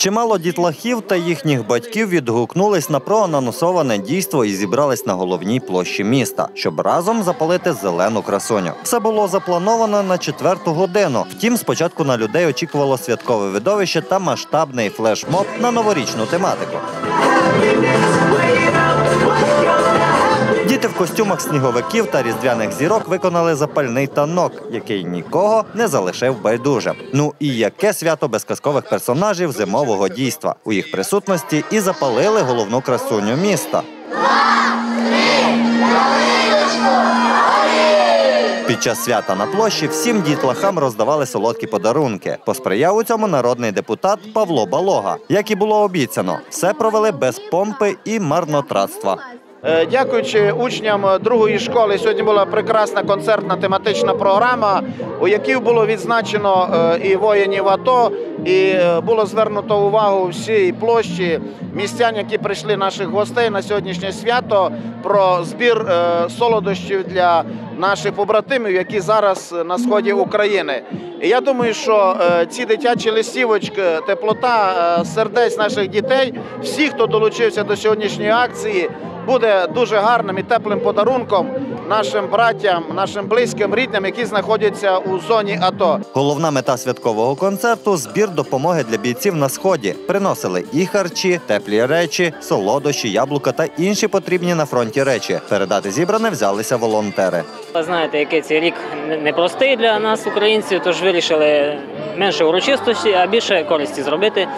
Чимало дітлахів та їхніх батьків відгукнулись на проанонсоване дійство і зібрались на головній площі міста, щоб разом запалити зелену красуню. Все було заплановано на четверту годину. Втім, спочатку на людей очікувало святкове видовище та масштабний флешмоб на новорічну тематику. Костюмах сніговиків та різдвяних зірок виконали запальний танок, який нікого не залишив байдужим. Ну і яке свято без казкових персонажів зимового дійства у їх присутності і запалили головну красуню міста. Під час свята на площі всім дітлахам роздавали солодкі подарунки. Посприяв у цьому народний депутат Павло Балога. Як і було обіцяно, все провели без помпи і марнотратства. Е, Дякуючи учням другої школи, сьогодні була прекрасна концертна тематична програма, у якій було відзначено е, і воїнів АТО, і е, було звернуто увагу всій площі містян, які прийшли наших гостей на сьогоднішнє свято про збір е, солодощів для наших побратимів, які зараз на сході України. І я думаю, що е, ці дитячі листівочки, теплота е, сердець наших дітей, всі, хто долучився до сьогоднішньої акції, буде дуже гарним і теплим подарунком нашим братям, нашим близьким, рідним, які знаходяться у зоні АТО. Головна мета святкового концерту збір допомоги для бійців на сході. Приносили і харчі, теплі речі, солодощі, яблука та інші потрібні на фронті речі. Передати зібране взялися волонтери. Ви знаєте, який цей рік не- непростий для нас, українців, тож вирішили менше урочистості, а більше користі зробити.